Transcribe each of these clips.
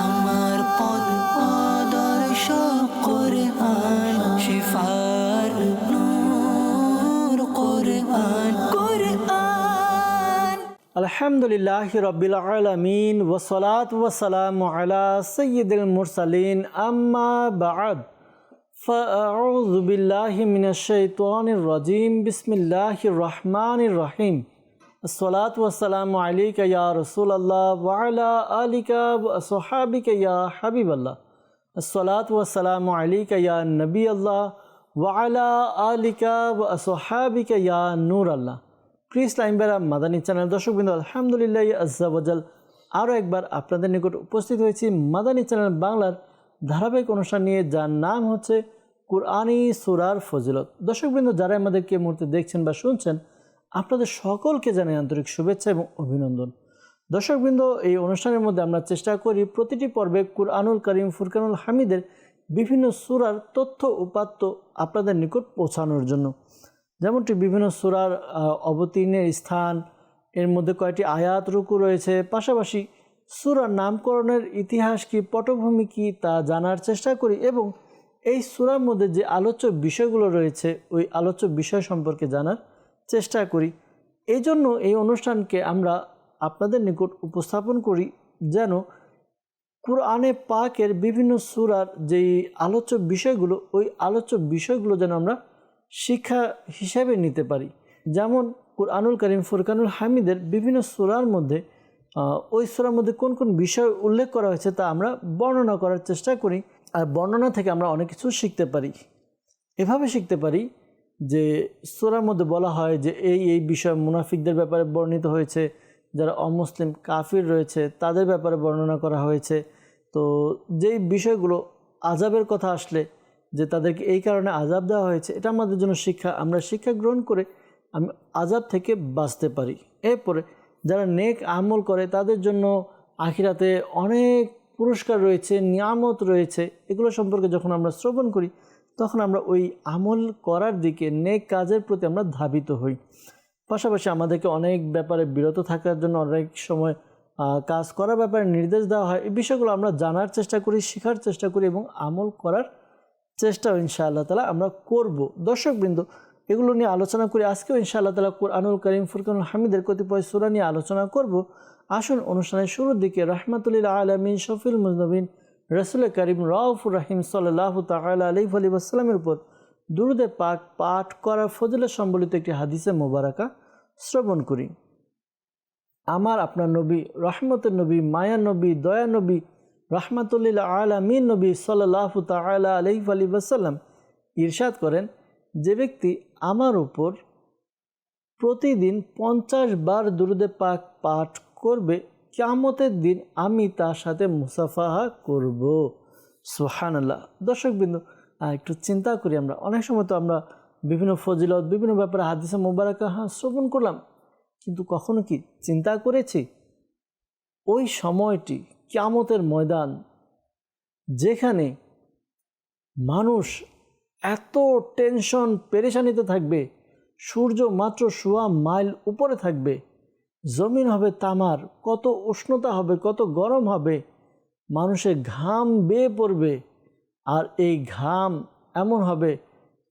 আমার পদ আদর্শ কোরআন শিফার নূর কোরআন কোরআন আলহামদুলিল্লাহ রবিল আলমিন ওসলাত ওসালাম আলা সৈয়দুল মুরসালিন আম্মা বাদ فأعوذ بالله من الشيطان الرجيم بسم الله الرحمن الرحيم الصلاة والسلام عليك يا رسول الله وعلى آلك وصحابك يا حبيب الله الصلاة والسلام عليك يا نبي الله وعلى آلك وصحابك يا نور الله ক্রিস লাইমবেরা মাদানী চ্যানেল দর্শকবৃন্দ আলহামদুলিল্লাহ আজাল আরও একবার আপনাদের নিকট উপস্থিত হয়েছি মাদানী চ্যানেল বাংলার ধারাবাহিক অনুষ্ঠান নিয়ে যার নাম হচ্ছে কুরআনি সুরার ফজিলত দর্শকবৃন্দ যারা আমাদেরকে এই মুহূর্তে দেখছেন বা শুনছেন আপনাদের সকলকে জানাই আন্তরিক শুভেচ্ছা এবং অভিনন্দন। দর্শকবৃন্দ, এই অনুষ্ঠানের মধ্যে আমরা চেষ্টা করি প্রতিটি পর্বে কুরআনুল করিম, ফুরকানুল হামিদের বিভিন্ন সুরার তথ্য উপাত্ত আপনাদের নিকট পৌঁছানোর জন্য। যেমনটি বিভিন্ন সুরার অবতীর্ণের স্থান, এর মধ্যে কয়েকটি আয়াত রুকু রয়েছে, পাশাপাশি সুরার নামকরণের ইতিহাস কি, পটভূমি কি, তা জানার চেষ্টা করি এবং এই সুরার মধ্যে যে আলোচ্য বিষয়গুলো রয়েছে, ওই আলোচ্য বিষয় সম্পর্কে জানার চেষ্টা করি। এই জন্য এই অনুষ্ঠানকে আমরা আপনাদের নিকট উপস্থাপন করি যেন কুরআনে পাকের বিভিন্ন সুরার যেই আলোচ্য বিষয়গুলো, ওই আলোচ্য বিষয়গুলো যেন আমরা শিক্ষা হিসেবে নিতে পারি। যেমন কুরআনুল করিম, ফুরকানুল হামিদের বিভিন্ন সুরার মধ্যে ওই সুরার মধ্যে কোন কোন বিষয় উল্লেখ করা হয়েছে তা আমরা বর্ণনা করার চেষ্টা করি। আর বর্ণনা থেকে আমরা অনেক কিছু শিখতে পারি। এভাবে শিখতে পারি যে সোরার মধ্যে বলা হয় যে এই এই বিষয় মুনাফিকদের ব্যাপারে বর্ণিত হয়েছে, যারা অমুসলিম কাফির রয়েছে তাদের ব্যাপারে বর্ণনা করা হয়েছে। তো যেই বিষয়গুলো আজাবের কথা আসলে, যে তাদেরকে এই কারণে আজাব দেওয়া হয়েছে, এটা আমাদের জন্য শিক্ষা। আমরা শিক্ষা গ্রহণ করে আমি আজাব থেকে বাঁচতে পারি। এরপরে যারা নেক আমল করে, তাদের জন্য আখিরাতে অনেক পুরস্কার রয়েছে, নিয়ামত রয়েছে। এগুলো সম্পর্কে যখন আমরা শ্রবণ করি তখন আমরা ওই আমল করার দিকে নেক কাজের প্রতি আমরা ধাবিত হই। পাশাপাশি আমাদেরকে অনেক ব্যাপারে বিরত থাকার জন্য অনেক সময় কাজ করার ব্যাপারে নির্দেশ দেওয়া হয়। এই বিষয়গুলো আমরা জানার চেষ্টা করি, শেখার চেষ্টা করি এবং আমল করার চেষ্টাও ইনশাআল্লাহ তালা আমরা করব। দর্শকবৃন্দ, এগুলো নিয়ে আলোচনা করি আজকেও ইনশাআল্লাহ তালা কোরআনুল করিম, ফুরকানুল হামিদের কতিপয় সুরা নিয়ে আলোচনা করব। আসুন অনুষ্ঠানের শুরুর দিকে। রহমাতুল্লিল আলমিন শফিল মুজনবিন রসুল করিম রাউফুর রাহিম সাল্লাহ তালা আলি আসসালামের উপর দুরুদে পাক পাঠ করার ফজিলত সম্বলিত একটি হাদিসে মোবারকা শ্রবণ করি। আমার আপনার নবী, রহমতের নবী মায়া নবী দয়া নবী, রহমাতুল্লিল আলামিন নবী সাল্লাহ তালা আলহি আলী ওসাল্লাম ইরশাদ করেন, যে ব্যক্তি আমার উপর প্রতিদিন পঞ্চাশ বার দুরুদে পাক পাঠ করবে কিয়ামতের দিন আমি তার সাথে মুসাফাহা করব। সোহান আল্লাহ দর্শকবৃন্দ একটু চিন্তা করি আমরা। অনেক সময় তো আমরা বিভিন্ন ফজিলত, বিভিন্ন ব্যাপারে হাদিসে মোবারকা হ্যাঁ শ্রবণ করলাম। কিন্তু কখনো কি চিন্তা করেছি? ওই সময়টি, কিয়ামতের ময়দান, যেখানে মানুষ এত টেনশন, পেরেশানিতে থাকবে, সূর্য মাত্র সোয়া মাইল উপরে থাকবে জমিন হবে তামার, কত উষ্ণতা হবে, কত গরম হবে, মানুষের ঘাম বেয়ে পড়বে, আর এই ঘাম এমন হবে,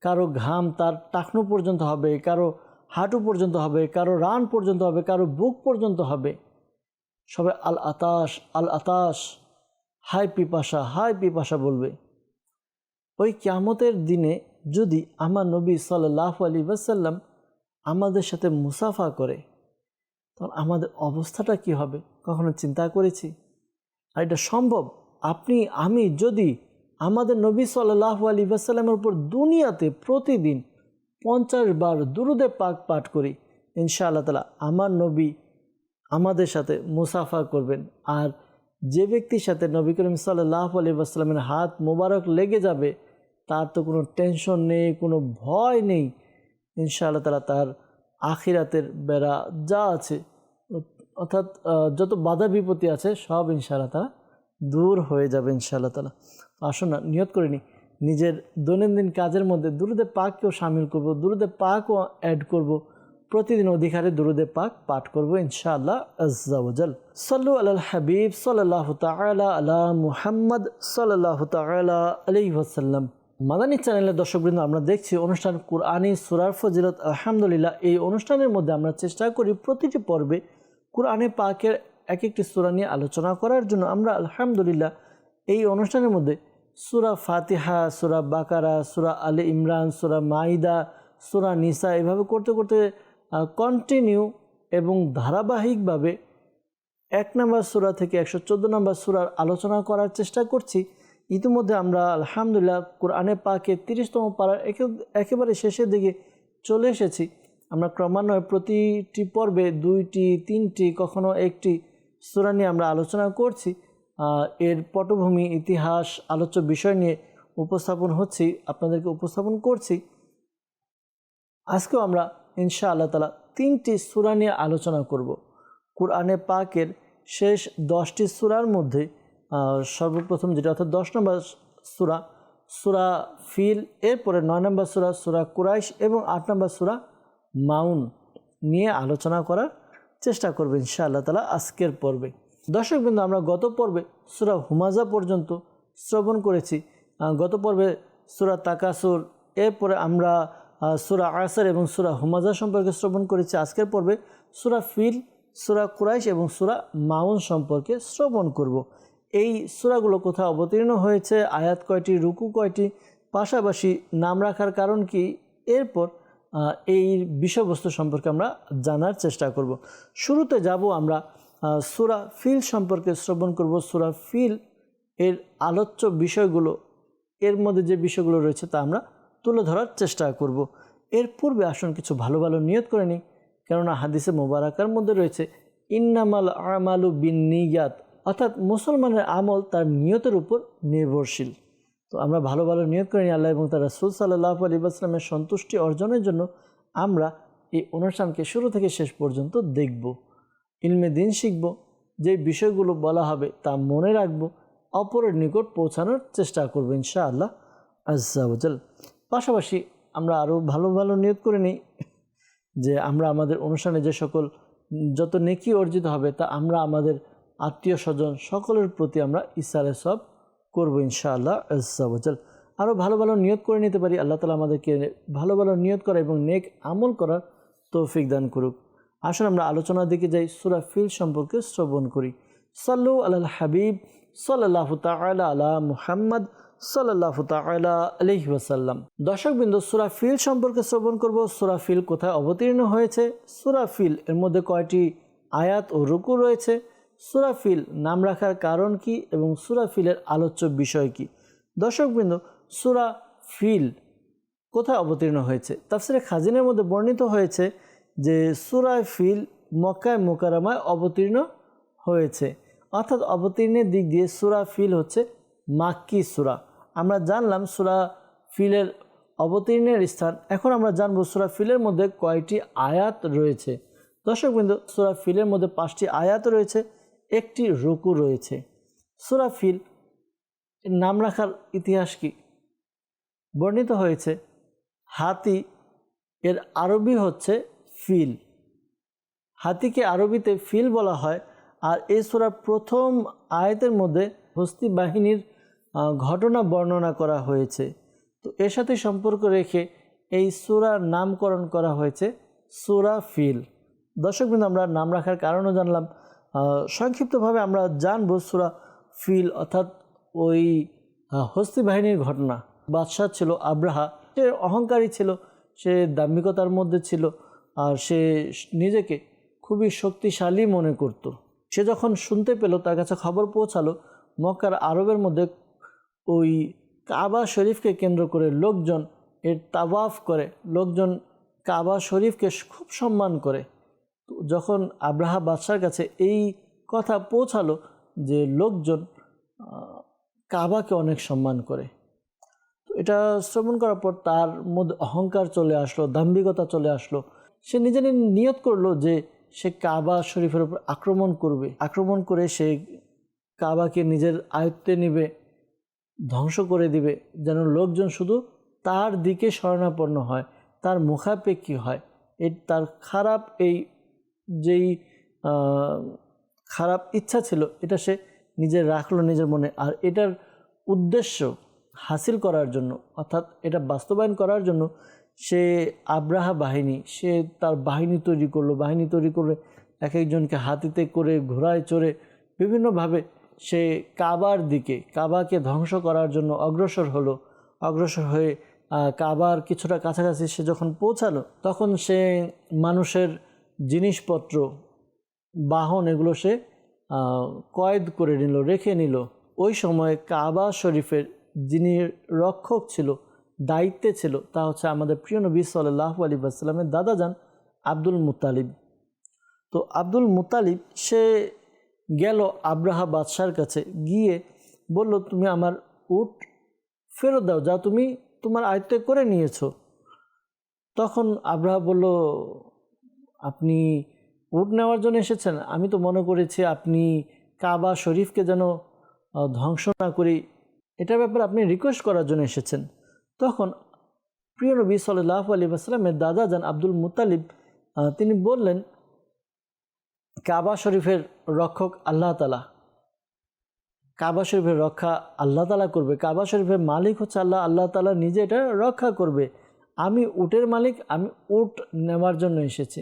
কারও ঘাম তার টাকনো পর্যন্ত হবে, কারও হাঁটু পর্যন্ত হবে, কারও রান পর্যন্ত হবে, কারও বুক পর্যন্ত হবে। সবাই আল আতাস আল আতাস হাই পিপাসা হাই পিপাসা বলবে। ওই কিয়ামতের দিনে যদি আমার নবী সাল্লাহ আলী ওয়াসাল্লাম আমাদের সাথে মুসাফা করে তখন আমাদের অবস্থাটা কি হবে? কখনো চিন্তা করেছি? আর এটা সম্ভব? আপনি, আমি যদি আমাদের নবী সাল্লাহ আলী ওয়াসাল্লামের উপর দুনিয়াতে প্রতিদিন পঞ্চাশ বার দুরুদে পাক পাঠ করি, ইনশাআল্লাহ তালা আমার নবী আমাদের সাথে মুসাফা করবেন। আর যে ব্যক্তির সাথে নবী করিম সাল্লাহ আলী আসসালামের হাত মোবারক লেগে যাবে, তার তো কোনো টেনশন নেই, কোনো ভয় নেই, ইনশাআল্লাহ তালা তার আখিরাতের বেড়া যা আছে, অর্থাৎ যত বাধা বিপত্তি আছে, সব ইনশাআল্লাহ তালা দূর হয়ে যাবে ইনশাআল্লাহ তালা আসুন না, নিয়ত করে নিই নিজের দৈনন্দিন কাজের মধ্যে দুরুদে পাককেও সামিল করব, দুরুদে পাকও অ্যাড করব, প্রতিদিন অধিকারে দুরুদে পাক পাঠ করব ইনশাআল্লাহ আজ্জাওজাল সাল্লু আলাল হাবিব সাল্লাহ তালা আলা মুহাম্মদ সাল্লাহ তালা আলি ওয়াসাল্লাম। মাদানী চ্যানেলের দর্শকবৃন্দ, আমরা দেখছি অনুষ্ঠান কুরআনি সুরার ফজিলত, আলহামদুলিল্লাহ। এই অনুষ্ঠানের মধ্যে আমরা চেষ্টা করি প্রতিটি পর্বে কুরআনে পাকের এক একটি সুরা নিয়ে আলোচনা করার জন্য। আমরা আলহামদুলিল্লাহ এই অনুষ্ঠানের মধ্যে সুরা ফাতিহা, সুরা বাকারা, সুরা আলে ইমরান, সুরা মাইদা, সুরা নিসা এভাবে করতে করতে কন্টিনিউ এবং ধারাবাহিকভাবে এক নম্বর সুরা থেকে একশো চোদ্দ নম্বর সুরার আলোচনা করার চেষ্টা করছি। ইতিমধ্যে আমরা, আলহামদুলিল্লাহ, কোরআনে পাকে তিরিশতম পাড়ার একে- একেবারে শেষের দিকে চলে এসেছি। আমরা ক্রমান্বয়ে প্রতিটি পর্বে দুইটি, তিনটি, কখনো একটি সুরা নিয়ে আমরা আলোচনা করছি। এর পটভূমি, ইতিহাস, আলোচ্য বিষয় নিয়ে উপস্থাপন হচ্ছি, আপনাদেরকে উপস্থাপন করছি। আজকেও আমরা ইনশা আল্লাহ তালা তিনটি সুরা নিয়ে আলোচনা করব। কোরআনে পাকের শেষ দশটি সুরার মধ্যে সর্বপ্রথম যেটা, অর্থাৎ দশ নম্বর সুরা সুরা ফিল, এরপরে নয় নম্বর সুরা সুরা কুরাইশ এবং আট নম্বর সুরা মাউন নিয়ে আলোচনা করার চেষ্টা করবে ইনশাআল্লাহ তালা আজকের পর্বে। দর্শকবৃন্দ আমরা গত পর্বে সুরা হুমাজা পর্যন্ত শ্রবণ করেছি। গত পর্বে সুরা তাকাসুর, এরপরে আমরা সুরা আসার এবং সুরা হুমাজা সম্পর্কে শ্রবণ করেছি। আজকের পর্বে সুরা ফিল, সুরা কুরাইশ এবং সুরা মাউন সম্পর্কে শ্রবণ করব। এই সুরাগুলো কোথায় অবতীর্ণ হয়েছে, আয়াত কয়টি, রুকু কয়টি, পাশাপাশি নাম রাখার কারণ কি? এরপর এই বিষয়বস্তু সম্পর্কে আমরা জানার চেষ্টা করব। শুরুতে যাব আমরা সুরা ফিল সম্পর্কে শ্রবণ করব। সুরা ফিল এর আলোচ্য বিষয়গুলো, এর মধ্যে যে বিষয়গুলো রয়েছে তা আমরা তুলে ধরার চেষ্টা করব। এর পূর্বে আসুন কিছু ভালো ভালো নিয়ত করে নিই। কেননা হাদিসে মোবারকার মধ্যে রয়েছে, ইন্নামাল আমালু বিন নিয়াত অর্থাৎ মুসলমানের আমল তার নিয়তের উপর নির্ভরশীল। তো আমরা ভালো ভালো নিয়ত করে আল্লাহ এবং তার রাসুল সাল্লাহ আলী আসলামের সন্তুষ্টি অর্জনের জন্য আমরা এই অনুষ্ঠানকে শুরু থেকে শেষ পর্যন্ত দেখব। ইলমে দিন শিখব, যে বিষয়গুলো বলা হবে তা মনে রাখব, অপরের নিকট পৌঁছানোর চেষ্টা করব ইনশা আল্লাহ আজাল পাশাপাশি আমরা আরও ভালো ভালো নিয়োগ করে নিই যে আমরা আমাদের অনুষ্ঠানে যে সকল যত নেকি অর্জিত হবে তা আমরা আমাদের আত্মীয় স্বজন সকলের প্রতি আমরা ইসারে সব করব ইনশাআল্লাহ আজাল আরও ভালো ভালো নিয়ত করে নিতে পারি, আল্লাহ তালা আমাদেরকে ভালো ভালো নিয়ত করা এবং নেক আমল করার তৌফিক দান করুক। আসুন আমরা আলোচনার দিকে যাই, সুরা ফিল সম্পর্কে শ্রবণ করি। সাল্লু আল হাবিব সাল্লাহ তালা আলা মুহাম্মদ সাল্লাহ তালা আলহি ওয়াসাল্লাম। দর্শকবৃন্দ, সুরা ফিল সম্পর্কে শ্রবণ করব। সুরা ফিল কোথায় অবতীর্ণ হয়েছে? সুরা ফিল এর মধ্যে কয়টি আয়াত ও রুকু রয়েছে? সুরা ফিল নাম রাখার কারণ কি এবং সুরা ফিলের আলোচ্য বিষয় কি? দর্শকবৃন্দ, সুরা ফিল কোথায় অবতীর্ণ হয়েছে? তাফসিরে খাজিনের মধ্যে বর্ণিত হয়েছে যে সুরা ফিল মক্কায় মোকারামায় অবতীর্ণ হয়েছে। অর্থাৎ অবতীর্ণের দিক দিয়ে সুরা ফিল হচ্ছে মাক্কি সুরা। আমরা জানলাম সুরা ফিলের অবতীর্ণের স্থান। এখন আমরা জানব সুরা ফিলের মধ্যে কয়টি আয়াত রয়েছে। দর্শকবৃন্দ, সুরা ফিলের মধ্যে পাঁচটি আয়াত রয়েছে। একটি রুকু রয়েছে। সুরা ফিল নাম রাখার ইতিহাস কি? বর্ণিত হয়েছে, হাতি এর আরবি হচ্ছে ফিল। হাতিকে আরবিতে ফিল বলা হয়, আর এই সুরার প্রথম আয়াতের মধ্যে হস্তি বাহিনীর ঘটনা বর্ণনা করা হয়েছে। তো এর সাথে সম্পর্ক রেখে এই সুরার নামকরণ করা হয়েছে সুরা ফিল। দর্শকবৃন্দ, আমরা নাম রাখার কারণও জানলাম সংক্ষিপ্তভাবে আমরা জানব সুরা ফিল, অর্থাৎ ওই হস্তি বাহিনীর ঘটনা। বাদশাহ ছিল আব্রাহা, সে অহংকারী ছিল, সে দাম্ভিকতার মধ্যে ছিল, আর সে নিজেকে খুবই শক্তিশালী মনে করত। সে যখন শুনতে পেল, তার কাছে খবর পৌঁছালো, মক্কার আরবের মধ্যে ওই কাবা শরীফকে কেন্দ্র করে লোকজন এর তাওয়াফ করে, লোকজন কাবা শরীফকে খুব সম্মান করে। যখন আব্রাহা বাদশার কাছে এই কথা পৌঁছালো যে লোকজন কাবাকে অনেক সম্মান করে, তো এটা শ্রবণ করার পর তার মধ্যে অহংকার চলে আসলো, দাম্ভিকতা চলে আসলো। সে নিজে নিয়ত করল যে সে কাবা শরীফের উপর আক্রমণ করবে। আক্রমণ করে সে কাবাকে নিজের আয়ত্তে নেবে, ধ্বংস করে দিবে, যেন লোকজন শুধু তার দিকে শরণাপন্ন হয়, তার মুখাপেক্ষী হয়। এই তার খারাপ এই যেই খারাপ ইচ্ছা ছিল, এটা সে নিজে রাখল নিজের মনে। আর এটার উদ্দেশ্য হাসিল করার জন্য, অর্থাৎ এটা বাস্তবায়ন করার জন্য সে আব্রাহা বাহিনী, সে তার বাহিনী তৈরি করল। বাহিনী তৈরি করে এক একজনকে হাতিতে করে, ঘোড়ায় চড়ে বিভিন্নভাবে সে কাবার দিকে, কাবাকে ধ্বংস করার জন্য অগ্রসর হলো। অগ্রসর হয়ে কাবার কিছুটা কাছাকাছি সে যখন পৌঁছালো, তখন সে মানুষের জিনিসপত্র, বাহন এগুলো সে কয়েদ করে নিল, রেখে নিল। ওই সময় কাবা শরীফের যিনি রক্ষক ছিল, দায়িত্বে ছিল, তা হচ্ছে আমাদের প্রিয় নবী সাল্লাহ আলী আসসালামের দাদা যান আব্দুল মুতালিব। তো আব্দুল মুতালিব, সে গেল আব্রাহা বাদশার কাছে গিয়ে বলল, তুমি আমার উট ফেরত দাও, যা তুমি তোমার আয়ত্তে করে নিয়েছো। তখন আব্রাহা বলল আপনি উট নেওয়ার জন্য এসেছেন। আমি তো মনে করেছি আপনি কাবা শরীফকে যেন ধ্বংস না করি, এটার ব্যাপারে আপনি রিকোয়েস্ট করার জন্য এসেছেন। তখন প্রিয় নবী সাল্লাহ আলী আসলামের দাদা যান আব্দুল মুতালিব তিনি বললেন, কাবা শরীফের রক্ষক আল্লাহ তালা কাবা শরীফের রক্ষা আল্লাহ তালা করবে। কাবা শরীফের মালিক হচ্ছে আল্লাহ। আল্লাহ তালা নিজে এটা রক্ষা করবে। আমি উটের মালিক, আমি উট নেওয়ার জন্য এসেছি।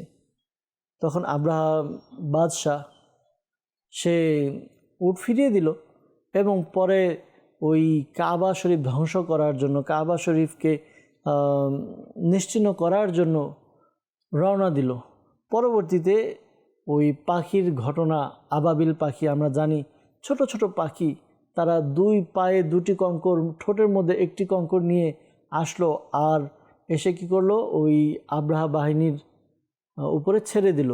তখন আব্রাহাম বাদশাহ, সে উট ফিরিয়ে দিল এবং পরে ওই কাবা শরীফ ধ্বংস করার জন্য, কাবা শরীফকে নিশ্চিহ্ন করার জন্য রওনা দিল। পরবর্তীতে ওই পাখির ঘটনা, আবাবিল পাখি, আমরা জানি ছোট ছোট পাখি, তারা দুই পায়ে দুটি কঙ্কর, ঠোঁটের মধ্যে একটি কঙ্কর নিয়ে আসলো আর এসে কি করল? ওই আব্রাহা বাহিনীর উপরে ছেড়ে দিল।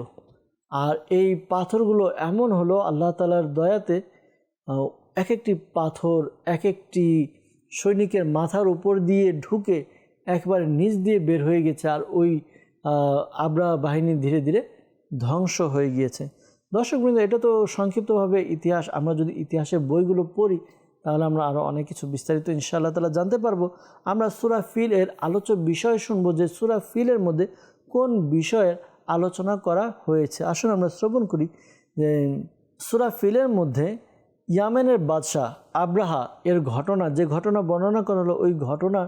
আর এই পাথরগুলো এমন হলো আল্লাহ তালার দয়াতে এক একটি পাথর এক একটি সৈনিকের মাথার উপর দিয়ে ঢুকে একবারে নিচ দিয়ে বের হয়ে গেছে আর ওই আবরা বাহিনী ধীরে ধীরে ধ্বংস হয়ে গিয়েছে। দর্শকবৃন্দ এটা তো সংক্ষিপ্তভাবে ইতিহাস। আমরা যদি ইতিহাসের বইগুলো পড়ি, তাহলে আমরা আরও অনেক কিছু বিস্তারিত ইনশাআল্লাহ তালা জানতে পারব। আমরা সুরা ফিল এর আলোচ্য বিষয় শুনব যে সুরা ফিলের মধ্যে কোন বিষয়ের আলোচনা করা হয়েছে। আসুন আমরা শ্রবণ করি যে সুরা ফিলের মধ্যে ইয়ামেনের বাদশাহ আব্রাহা এর ঘটনা, যে ঘটনা বর্ণনা করা হলো, ওই ঘটনা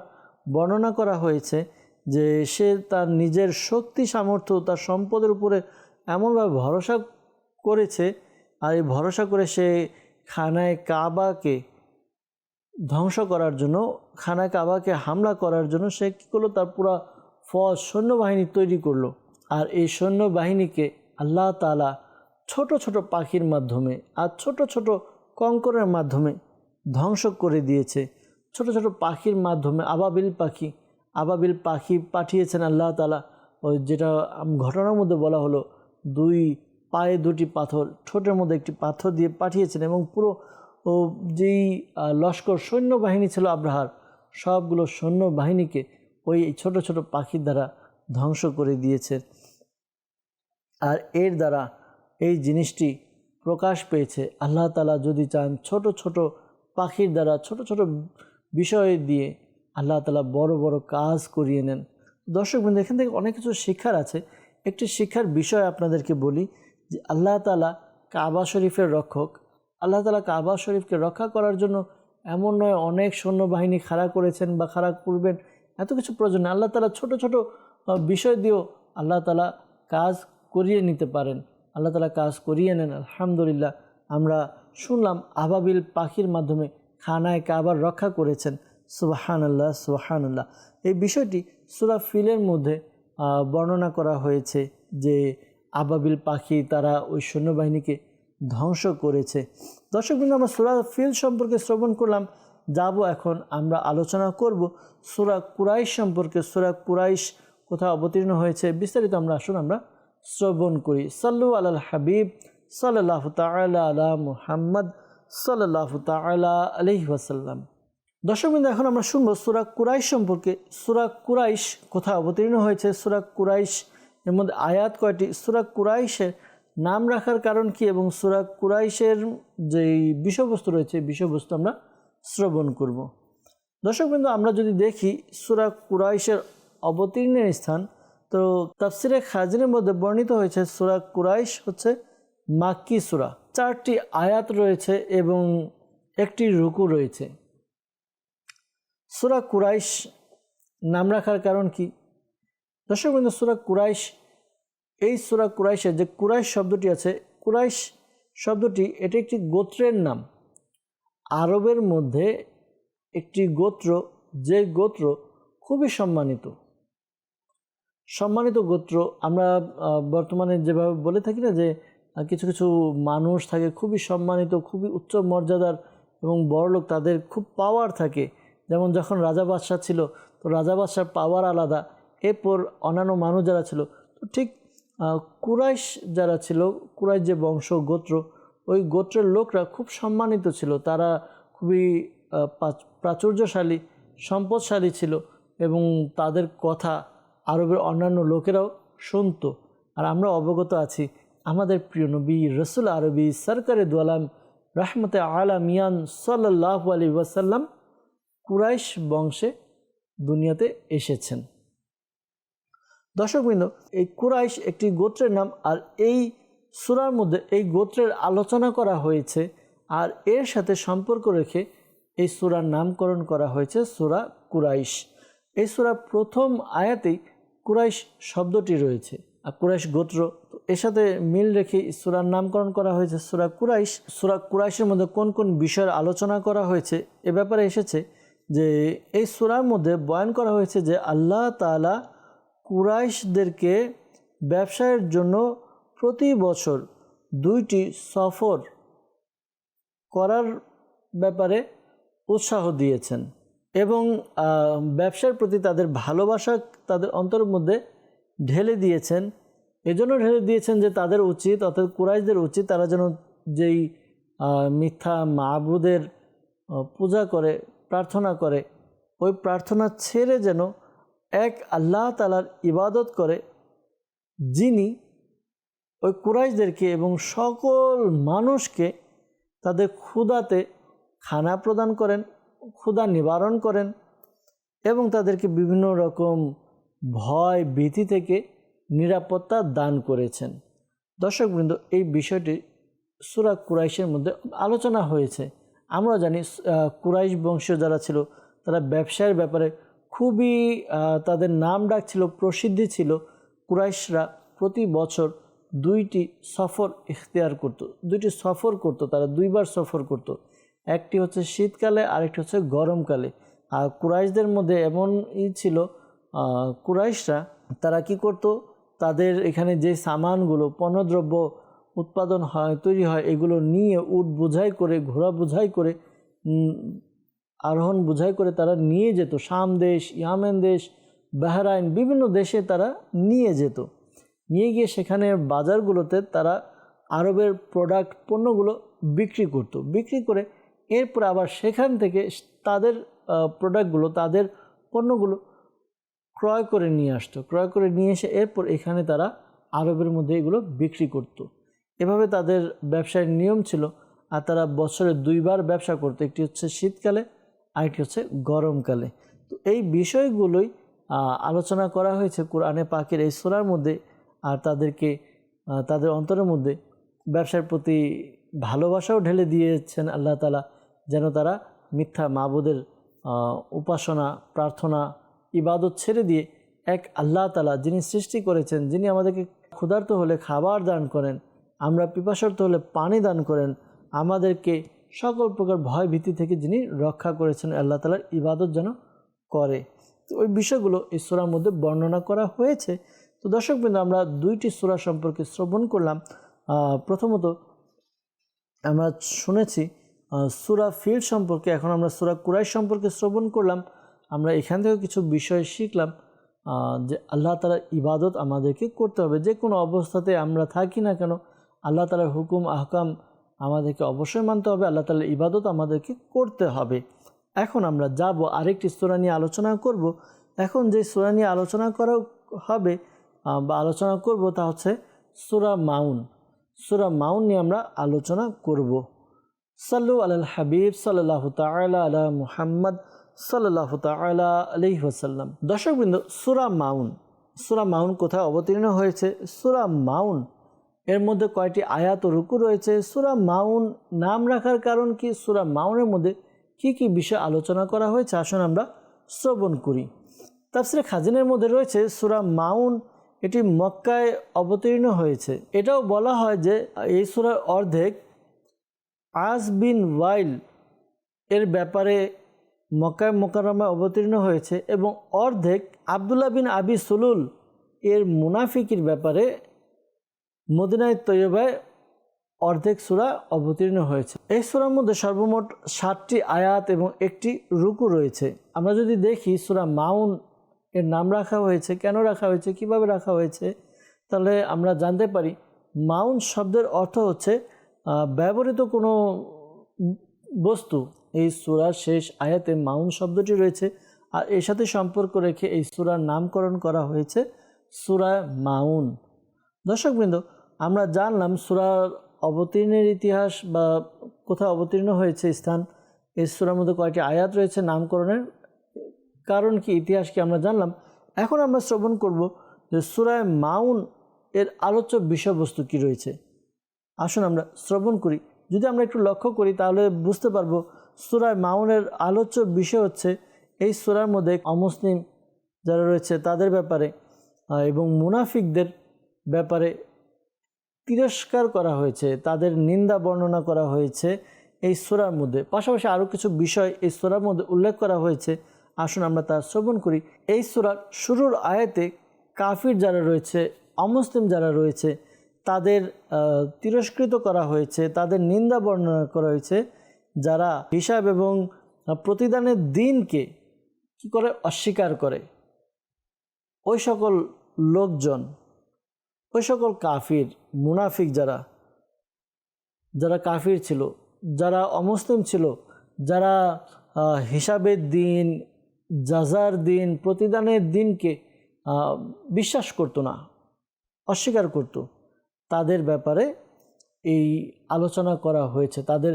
বর্ণনা করা হয়েছে যে সে তার নিজের শক্তি সামর্থ্য, তার সম্পদের উপরে এমনভাবে ভরসা করেছে আর এই ভরসা করে সে খানায় কাবাকে ধ্বংস করার জন্য, খানায় কাবাকে হামলা করার জন্য সে কী করল? তার পুরা ফৌজ সৈন্যবাহিনী তৈরি করল। আর এই সৈন্যবাহিনীকে আল্লাহ তালা ছোট ছোট পাখির মাধ্যমে আর ছোট ছোট কঙ্করের মাধ্যমে ধ্বংস করে দিয়েছে। ছোট ছোট পাখির মাধ্যমে আবাবিল পাখি আবাবিল পাখি পাঠিয়েছেন আল্লাহ তালা ওই যেটা ঘটনার মধ্যে বলা হলো, দুই পায়ে দুটি পাথর, ঠোঁটের মধ্যে একটি পাথর দিয়ে পাঠিয়েছেন এবং পুরো ও যেই লস্কর সৈন্যবাহিনী ছিল আব্রাহার, সবগুলো সৈন্যবাহিনীকে ওই ছোট ছোট পাখির দ্বারা ধ্বংস করে দিয়েছে। আর এর দ্বারা এই জিনিসটি প্রকাশ পেয়েছে। আল্লাহ তালা যদি চান ছোট ছোট পাখির দ্বারা, ছোট ছোট বিষয় দিয়ে আল্লাহ তালা বড় বড় কাজ করিয়ে নেন। দর্শক বন্ধু এখান থেকে অনেক কিছু শিক্ষার আছে। একটি শিক্ষার বিষয় আপনাদেরকে বলি যে আল্লাহ তালা কাবা শরীফের রক্ষক। আল্লাহ তালা কাবা শরীফকে রক্ষা করার জন্য এমন নয়, অনেক সৈন্যবাহিনী খাড়া করেছেন বা খাড়া করবেন, এত কিছু প্রয়োজন। আল্লাহ তালা ছোট ছোট বিষয় দিয়েও আল্লাহ তালা কাজ করিয়ে নিতে পারেন। আল্লাহ তালা কাজ করিয়ে নেন, আলহামদুলিল্লাহ। আমরা শুনলাম আবাবিল পাখির মাধ্যমে খানায় কাবার রক্ষা করেছেন। সুবাহান আল্লাহ সুবাহান আল্লাহ এই বিষয়টি সুরা ফিলের মধ্যে বর্ণনা করা হয়েছে যে আবাবিল পাখি তারা ওই সৈন্যবাহিনীকে ধ্বংস করেছে। দর্শকবৃন্দ আমরা সুরা ফিল সম্পর্কে শ্রবণ করলাম। যাব এখন, আমরা আলোচনা করব সুরা কুরাইশ সম্পর্কে। সুরা কুরাইশ কোথাও অবতীর্ণ হয়েছে, বিস্তারিত আমরা, আসুন আমরা শ্রবণ করি। সাল্লু আলাল হাবিব সাল্লাহ তালা আলা মুহাম্মদ সাল্লাহ তালা আলহি ওয়াসাল্লাম। দর্শকবৃন্দ এখন আমরা শুনব সুরা কুরাইশ সম্পর্কে। সুরা কুরাইশ কোথায় অবতীর্ণ হয়েছে? সুরা কুরাইশ এর মধ্যে আয়াত কয়টি? সুরা কুরাইশের নাম রাখার কারণ কি এবং সুরা কুরাইশের যেই বিষয়বস্তু রয়েছে বিষয়বস্তু আমরা শ্রবণ করব। দর্শকবৃন্দ আমরা যদি দেখি সুরা কুরাইশের অবতীর্ণের স্থান তো তাফসিরে খাজিনের মধ্যে বর্ণিত হয়েছে সুরা কুরাইশ হচ্ছে মাক্কি সুরা। চারটি আয়াত রয়েছে এবং একটি রুকু রয়েছে। সুরা কুরাইশ নাম রাখার কারণ কি? দর্শক বিন্দু সুরা কুরাইশ, এই সুরা কুরাইশের যে কুরাইশ শব্দটি আছে, কুরাইশ শব্দটি এটি একটি গোত্রের নাম। আরবের মধ্যে একটি গোত্র, যে গোত্র খুবই সম্মানিত। সম্মানিত গোত্র, আমরা বর্তমানে যেভাবে বলে থাকি না যে কিছু কিছু মানুষ থাকে খুবই সম্মানিত, খুবই উচ্চ মর্যাদার এবং বড়লোক তাদের খুব পাওয়ার থাকে। যেমন যখন রাজা বাদশাহ ছিল, তো রাজা বাদশার পাওয়ার আলাদা। এরপর অন্যান্য মানুষ যারা ছিল, তো ঠিক কুরাইশ যারা ছিল, কুরাইশ যে বংশ গোত্র, ওই গোত্রের লোকরা খুব সম্মানিত ছিল। তারা খুবই প্রাচুর্যশালী, সম্পদশালী ছিল এবং তাদের কথা আরবের অন্যান্য লোকেরাও শুনতো আর আমরা অবগত আছি, আমাদের প্রিয় নবী রসুল আরবি সরকারে দোয়ালাম রাহমতে আলা মিয়ান সাল্লাহ আলী ওয়াসাল্লাম কুরাইশ বংশে দুনিয়াতে এসেছেন। দর্শকবৃন্দ এই কুরাইশ একটি গোত্রের নাম আর এই সুরার মধ্যে এই গোত্রের আলোচনা করা হয়েছে আর এর সাথে সম্পর্ক রেখে এই সুরার নামকরণ করা হয়েছে সুরা কুরাইশ। এই সুরা প্রথম আয়াতেই কুরাইশ শব্দটি রয়েছে আর কুরাইশ গোত্র। এর সাথে মিল রেখে সুরার নামকরণ করা হয়েছে। সুরা কুরাইশ, সুরা কুরাইশের মধ্যে কোন কোন বিষয়ের আলোচনা করা হয়েছে এ ব্যাপারে এসেছে যে এই সুরার মধ্যে বয়ান করা হয়েছে যে আল্লাহ তাআলা কুরাইশদেরকে ব্যবসায়ের জন্য প্রতি বছর দুইটি সফর করার ব্যাপারে উৎসাহ দিয়েছেন। এবং ব্যবসার প্রতি তাদের ভালোবাসা তাদের অন্তরের মধ্যে ঢেলে দিয়েছেন। এজন্য ঢেলে দিয়েছেন যে তাদের উচিত, অর্থাৎ কুরাইশদের উচিত তারা যেন যেই মিথ্যা মাহবুদের পূজা করে, প্রার্থনা করে, ওই প্রার্থনা ছেড়ে যেন এক আল্লাহ তালার ইবাদত করে, যিনি ওই কুরাইশদেরকে এবং সকল মানুষকে তাদের ক্ষুদাতে খানা প্রদান করেন ক্ষুধা নিবারণ করেন এবং তাদেরকে বিভিন্ন রকম ভয়, ভীতি থেকে নিরাপত্তা দান করেছেন। দর্শকবৃন্দ, এই বিষয়টি সুরা কুরাইশের মধ্যে আলোচনা হয়েছে। আমরা জানি কুরাইশ বংশীয় যারা ছিল, তারা ব্যবসায়ের ব্যাপারে খুবই তাদের নাম ডাক ছিল, প্রসিদ্ধি ছিল। কুরাইশরা প্রতি বছর দুইটি সফর ইখতিয়ার করত, দুইটি সফর করত, তারা দুইবার সফর করত। একটি হচ্ছে শীতকালে, আরেকটি হচ্ছে গরমকালে। আর কুরাইশদের মধ্যে এমন ই ছিল কুরাইশরা তারা কি করত? তাদের এখানে যে সামানগুলো, পণ্যদ্রব্য উৎপাদন হয়, তৈরি হয়, এগুলো নিয়ে উট বোঝাই করে, ঘোড়া বোঝাই করে আরোহণ বোঝাই করে তারা নিয়ে যেত। শাম দেশ, ইয়ামেন দেশ, বাহরাইন, বিভিন্ন দেশে তারা নিয়ে যেত। নিয়ে গিয়ে সেখানে বাজারগুলোতে তারা আরবের প্রোডাক্ট পণ্যগুলো বিক্রি করত। বিক্রি করে এরপর আবার সেখান থেকে তাদের প্রোডাক্টগুলো তাদের পণ্যগুলো ক্রয় করে নিয়ে আসতো। ক্রয় করে নিয়ে এসে এরপর এখানে তারা আরবের মধ্যে এগুলো বিক্রি করত। এভাবে তাদের ব্যবসায়ের নিয়ম ছিল আর তারা বছরে দুইবার ব্যবসা করতো। একটি হচ্ছে শীতকালে, আরেকটি হচ্ছে গরমকালে। তো এই বিষয়গুলোই আলোচনা করা হয়েছে কোরআনে পাকের এই সোরার মধ্যে আর তাদেরকে তাদের অন্তরের মধ্যে। ব্যবসার প্রতি ভালোবাসাও ঢেলে দিয়েছেন আল্লাহ তালা যেন তারা মিথ্যা মাবুদের উপাসনা, প্রার্থনা, ইবাদত ছেড়ে দিয়ে এক আল্লাহ তালা যিনি সৃষ্টি করেছেন, যিনি আমাদেরকে ক্ষুধার্ত হলে খাবার দান করেন, আমরা পিপাসার্ত হলে পানি দান করেন, আমাদেরকে সকল প্রকার ভয় ভীতি থেকে যিনি রক্ষা করেছেন, আল্লাহ তালার ইবাদত যেন করে। তো ওই বিষয়গুলো এই সুরার মধ্যে বর্ণনা করা হয়েছে। তো দর্শকবৃন্দ আমরা দুইটি সুরা সম্পর্কে শ্রবণ করলাম। প্রথমত আমরা শুনেছি সুরা ফিল সম্পর্কে, এখন আমরা সুরা কুরাই সম্পর্কে শ্রবণ করলাম, আমরা এখান থেকে কিছু বিষয় শিখলাম যে আল্লাহ তালার ইবাদত আমাদেরকে করতে হবে। যে কোনো অবস্থাতে আমরা থাকি না কেন, আল্লাহ তালার হুকুম, আহকাম আমাদেরকে অবশ্যই মানতে হবে, আল্লাহ তালার ইবাদত আমাদেরকে করতে হবে। এখন আমরা যাব, আরেকটি সুরা নিয়ে আলোচনা করব। এখন যে সুরা নিয়ে আলোচনা করা হবে বা আলোচনা করব তা হচ্ছে সুরা মাউন। সুরা মাউন নিয়ে আমরা আলোচনা করব। সাল্লু আল হাবিব সাল্লাহ তালা আলা মুহাম্মদ সাল্লাহ তালা আলহি ওসাল্লাম দর্শকবৃন্দ সুরা মাউন। সুরা মাউন কোথায় অবতীর্ণ হয়েছে? সুরা মাউন। এর মধ্যে কয়টি আয়াত রুকু রয়েছে? সুরা মাউন নাম রাখার কারণ কি? সুরা মাউনের মধ্যে কি কি বিষয় আলোচনা করা হয়েছে? আসুন আমরা শ্রবণ করি। তাফসিরে খাজিনের মধ্যে রয়েছে, সুরা মাউন এটি মক্কায় অবতীর্ণ হয়েছে। এটাও বলা হয় যে এই সুরার অর্ধেক আজ বিন ওয়াইল এর ব্যাপারে মক্কায় মোকারমায় অবতীর্ণ হয়েছে এবং অর্ধেক আবদুল্লাহ বিন আবি সুলুল এর মুনাফিকির ব্যাপারে মদিনায় তৈয়বায় অর্ধেক সুরা অবতীর্ণ হয়েছে। এই সুরার মধ্যে সর্বমোট ষাটটি আয়াত এবং একটি রুকু রয়েছে। আমরা যদি দেখি সুরা মাউন এর নাম রাখা হয়েছে, কেন রাখা হয়েছে, কীভাবে রাখা হয়েছে, তাহলে আমরা জানতে পারি মাউন শব্দের অর্থ হচ্ছে ব্যবহৃত কোনো বস্তু এই সূরার শেষ আয়াতে মাউন শব্দটি রয়েছে আর এর সাথে সম্পর্ক রেখে এই সূরার নামকরণ করা হয়েছে সূরা মাউন। দর্শকবৃন্দ আমরা জানলাম সুরার অবতীর্ণের ইতিহাস বা কোথায় অবতীর্ণ হয়েছে স্থান। এই সুরার মধ্যে কয়েকটি আয়াত রয়েছে নামকরণের কারণ কি, ইতিহাস কি আমরা জানলাম। এখন আমরা শ্রবণ করব যে সুরায় মাউন এর আলোচ্য বিষয়বস্তু কি রয়েছে। আসুন আমরা শ্রবণ করি। যদি আমরা একটু লক্ষ্য করি, তাহলে বুঝতে পারব সুরায় মাউনের আলোচ্য বিষয় হচ্ছে এই সুরার মধ্যে অমুসলিম যারা রয়েছে তাদের ব্যাপারে এবং মুনাফিকদের ব্যাপারে তিরস্কার করা হয়েছে, তাদের নিন্দা বর্ণনা করা হয়েছে এই সুরার মধ্যে। পাশাপাশি আরও কিছু বিষয় এই সুরার মধ্যে উল্লেখ করা হয়েছে। আসুন আমরা তা শ্রবণ করি। এই সুরার শুরুর আয়াতে কাফির যারা রয়েছে, অমুসলিম যারা রয়েছে তাদের তিরস্কৃত করা হয়েছে, তাদের নিন্দা বর্ণনা করা হয়েছে, যারা হিসাব এবং প্রতিদানের দিনকে কি করে অস্বীকার করে। ওই সকল লোকজন, ওই সকল কাফির, মুনাফিক যারা যারা কাফির ছিল, যারা অমুসলিম ছিল, যারা হিসাবের দিন, যাজার দিন, প্রতিদানের দিনকে বিশ্বাস করতো না, অস্বীকার করত। তাদের ব্যাপারে এই আলোচনা করা হয়েছে, তাদের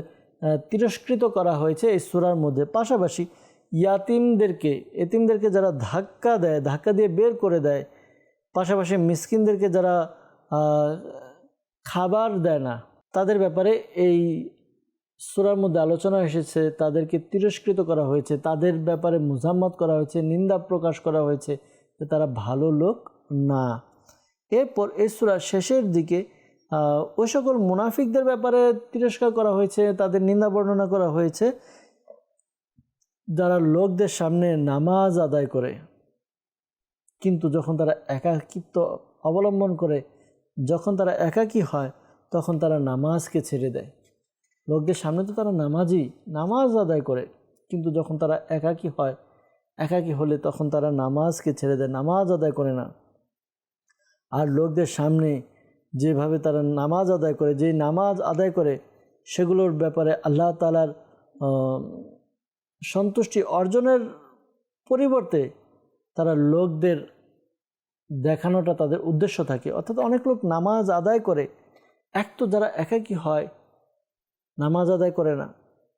তিরস্কৃত করা হয়েছে এই সুরার মধ্যে। পাশাপাশি ইয়াতিমদেরকে, এতিমদেরকে যারা ধাক্কা দেয়, ধাক্কা দিয়ে বের করে দেয়, পাশাপাশি মিসকিনদেরকে যারা খাবার দেয় না, তাদের ব্যাপারে এই সুরার মধ্যে আলোচনা এসেছে, তাদেরকে তিরস্কৃত করা হয়েছে, তাদের ব্যাপারে মুজাম্মত করা হয়েছে, নিন্দা প্রকাশ করা হয়েছে যে তারা ভালো লোক না। এরপর এই সুরার শেষের দিকে ওই সকল মুনাফিকদের ব্যাপারে তিরস্কার করা হয়েছে, তাদের নিন্দা বর্ণনা করা হয়েছে, যারা লোকদের সামনে নামাজ আদায় করে, কিন্তু যখন তারা একাকিত্ব অবলম্বন করে, যখন তারা একাকী হয়, তখন তারা নামাজকে ছেড়ে দেয়। লোকদের সামনে তো তারা নামাজই, নামাজ আদায় করে, কিন্তু যখন তারা একাকী হয়, একাকী হলে তখন তারা নামাজকে ছেড়ে দেয়, নামাজ আদায় করে না। আর লোকদের সামনে যেভাবে তারা নামাজ আদায় করে যে নামাজ আদায় করে, সেগুলোর ব্যাপারে আল্লাহ তালার সন্তুষ্টি অর্জনের পরিবর্তে তারা লোকদের দেখানোটা তাদের উদ্দেশ্য থাকে। অর্থাৎ অনেক লোক নামাজ আদায় করে, এক তো যারা একাকী হয়, নামাজ আদায় করে না,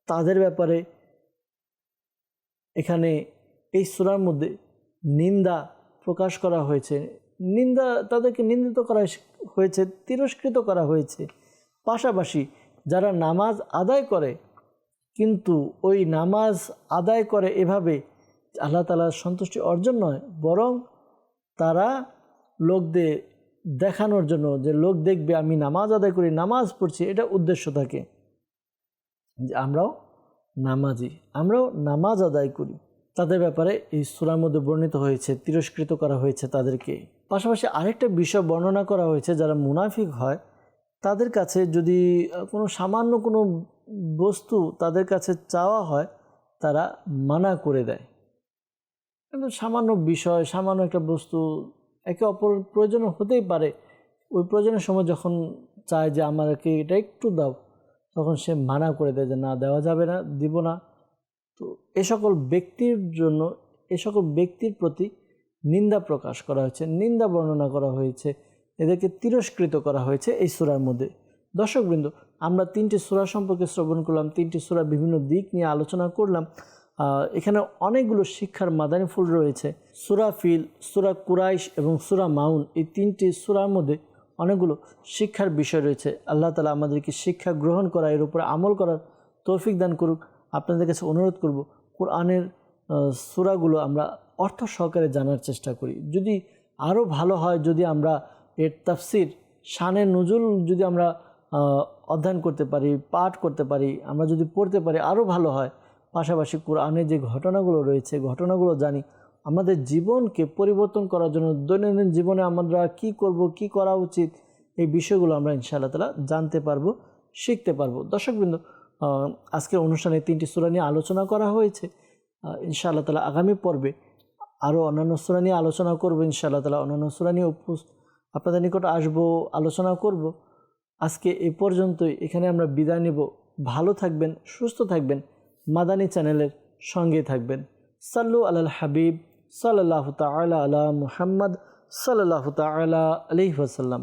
তাদের ব্যাপারে এখানে এই সুরার মধ্যে নিন্দা প্রকাশ করা হয়েছে। নিন্দা, তাদেরকে নিন্দিত করা হয়েছে তিরস্কৃত করা হয়েছে। পাশাপাশি যারা নামাজ আদায় করে, কিন্তু ওই নামাজ আদায় করে এভাবে আল্লাহ তালার সন্তুষ্টি অর্জন নয়, বরং তারা লোকদের দেখানোর জন্য যে লোক দেখবে, আমি নামাজ আদায় করি, নামাজ পড়ছি, এটা উদ্দেশ্য থাকে। যে আমরাও নামাজি, আমরাও নামাজ আদায় করি। তাদের ব্যাপারে এই সুরার মধ্যে বর্ণিত হয়েছে, তিরস্কৃত করা হয়েছে তাদেরকে। পাশাপাশি আরেকটা বিষয় বর্ণনা করা হয়েছে, যারা মুনাফিক হয়, তাদের কাছে যদি কোনো সামান্য কোনো বস্তু তাদের কাছে চাওয়া হয়, তারা মানা করে দেয়। কিন্তু সামান্য বিষয়, সামান্য একটা বস্তু একে অপর প্রয়োজন হতেই পারে। ওই প্রয়োজনের সময় যখন চায় যে, আমাকে এটা একটু দাও, তখন সে মানা করে দেয় যে, না, দেওয়া যাবে না, দিব না। তো এ সকল ব্যক্তির জন্য, এ সকল ব্যক্তির প্রতি নিন্দা প্রকাশ করা হয়েছে, নিন্দা বর্ণনা করা হয়েছে, এদেরকে তিরস্কৃত করা হয়েছে এই সুরার মধ্যে। দর্শকবৃন্দ আমরা তিনটি সুরা সম্পর্কে শ্রবণ করলাম, তিনটি সুরার বিভিন্ন দিক নিয়ে আলোচনা করলাম। এখানে অনেকগুলো শিক্ষার মাদানী ফুল রয়েছে। সুরা ফিল, সুরা কুরাইশ এবং সুরা মাউন, এই তিনটি সুরার মধ্যে অনেকগুলো শিক্ষার বিষয় রয়েছে। আল্লাহ তালা আমাদেরকে শিক্ষা গ্রহণ করা, এর উপরে আমল করার তৌফিক দান করুক। আপনাদের কাছে অনুরোধ করব, কোরআনের সূরাগুলো আমরা অর্থ সহকারে জানার চেষ্টা করি। যদি আরও ভালো হয়, যদি আমরা এর তাফসির শানে নজুল যদি আমরা অধ্যয়ন করতে পারি, পাঠ করতে পারি, আমরা যদি পড়তে পারি, আরও ভালো হয়। পাশাপাশি কোরআনের যে ঘটনাগুলো রয়েছে, ঘটনাগুলো জানি, আমাদের জীবনকে পরিবর্তন করার জন্য, দৈনন্দিন জীবনে আমরা কি করব, কি করা উচিত, এই বিষয়গুলো আমরা ইনশাআল্লাহ তালা জানতে পারব, শিখতে পারব। দর্শকবৃন্দ আজকের অনুষ্ঠানে তিনটি সুরা নিয়ে আলোচনা করা হয়েছে। ইনশাআল্লাহ তালা আগামী পর্বে আরও অন্যান্য সুরা নিয়ে আলোচনা করব। ইনশাআল্লাহ তালা অন্যান্য সুরা নিয়ে আপনাদের নিকট আসব, আলোচনা করব। আজকে এ পর্যন্তই। এখানে আমরা বিদায় নেব। ভালো থাকবেন, সুস্থ থাকবেন। মাদানী চ্যানেলের সঙ্গে থাকবেন। সাল্লু আলাল হাবিব সাল্লাহ তালা আলাহ মুহাম্মদ সাল্লাহ তালা আলি ওসাল্লাম